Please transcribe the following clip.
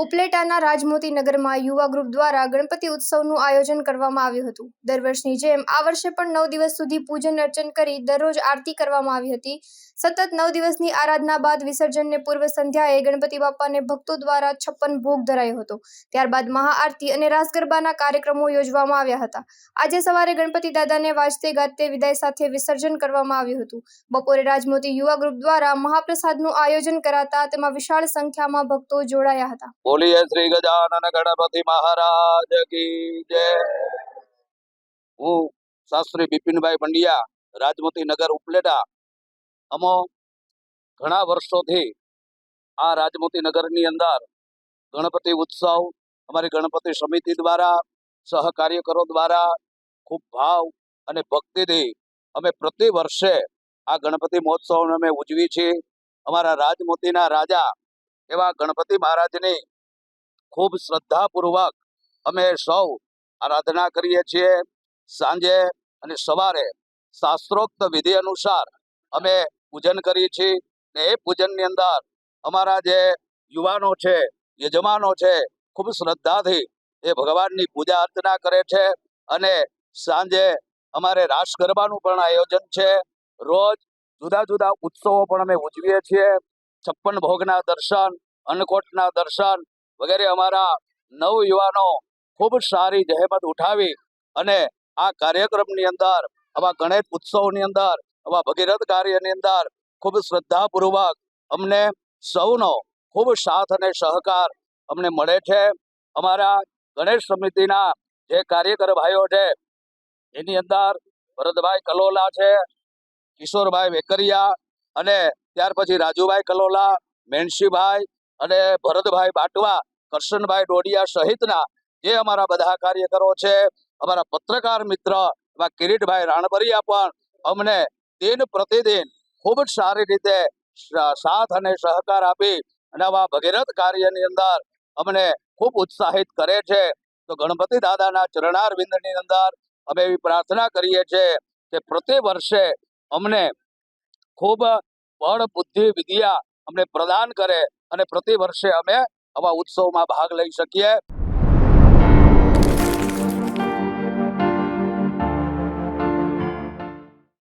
ઉપલેટાના રાજમોતી નગરમાં યુવા ગ્રુપ દ્વારા ગણપતિ ઉત્સવનું આયોજન કરવામાં આવ્યું હતું. દર વર્ષની જેમ આ વર્ષે પણ નવ દિવસ સુધી પૂજન અર્ચન કરી દરરોજ આરતી કરવામાં આવી હતી. સતત નવ દિવસની આરાધના બાદ વિસર્જનને પૂર્વ સંધ્યાએ ગણપતિ બાપાને ભક્તો દ્વારા છપ્પન ભોગ ધરાયો હતો. ત્યારબાદ મહાઆરતી અને રાસ ગરબાના કાર્યક્રમો યોજવામાં આવ્યા હતા. આજે સવારે ગણપતિ દાદાને વાજતે ગાજતે વિદાય સાથે વિસર્જન કરવામાં આવ્યું હતું. બપોરે રાજમોતી યુવા ગ્રુપ દ્વારા મહાપ્રસાદનું આયોજન કરાતા તેમાં વિશાળ સંખ્યામાં ભક્તો જોડાયા હતા. બોલીએ શ્રી ગજાનન ગણપતિ મહારાજ કી જય. હું શાસ્ત્રી બિપિનભાઈ પંડ્યા, રાજમતી નગર ઉપલેટા. અમો ઘણા વર્ષોથી આ રાજમતી નગરની અંદર ગણપતિ ઉત્સવ, અમારી ગણપતિ સમિતિ દ્વારા, સહકાર્યકરો દ્વારા ખૂબ ભાવ અને ભક્તિથી અમે પ્રતિ વર્ષે આ ગણપતિ મહોત્સવને અમે ઉજવી છીએ. અમારા રાજમોતીના રાજા એવા ગણપતિ મહારાજની ખૂબ શ્રદ્ધાપૂર્વક અમે સૌ આરાધના કરીએ છીએ. સાંજે અને સવારે શાસ્ત્રોક્ત વિધિ અનુસાર અમે પૂજન કરીએ છીએ ને એ પૂજનની અંદર અમારા જે યુવાનો છે, યજમાનો છે, ખૂબ શ્રદ્ધાથી એ ભગવાનની પૂજા અર્ચના કરે છે અને સાંજે અમારે રાસ ગરબાનું પણ આયોજન છે. રોજ જુદા જુદા ઉત્સવો પણ અમે ઉજવીએ છીએ. છપ્પન ભોગના દર્શન, અન્નકોટના દર્શન વગેરે અમારા નવ યુવાનો ખૂબ સારી જહેમત ઉઠાવી અને આ કાર્યક્રમની અંદર, આવા ગણેશ ઉત્સવની અંદર, આવા ભગીરથ કાર્યની અંદર ખૂબ શ્રદ્ધાપૂર્વક અમને સૌનો ખૂબ સાથ અને સહકાર અમને મળે છે. અમારા ગણેશ સમિતિના જે કાર્યકર ભાઈઓ છે, એની અંદર ભરતભાઈ કલોલા છે, કિશોરભાઈ વેકરિયા અને ત્યાર પછી રાજુભાઈ કલોલા મેણસીભાઈ અને ભરતભાઈ બાટવા કરશનભાઈ ડોડિયા સહિતના જે અમારા બધા કાર્યકરો છે, અમારા પત્રકાર મિત્ર, એવા કિરીટભાઈ રાણબરિયા પણ અમને દિન પ્રતિદિન ખૂબ જ સારી રીતે સાથ અને સહકાર આપી અને આવા ભગીરથ કાર્યની અંદર અમને ખૂબ ઉત્સાહિત કરે છે. તો ગણપતિ દાદાના ચરણારવિંદની અંદર અમે એવી પ્રાર્થના કરીએ છીએ કે પ્રતિ વર્ષે અમને ખૂબ બળ બુદ્ધિ વિદ્યા અમને પ્રદાન કરે અને પ્રતિ વર્ષે અમે આવા ઉત્સવમાં ભાગ લઈ શકીએ.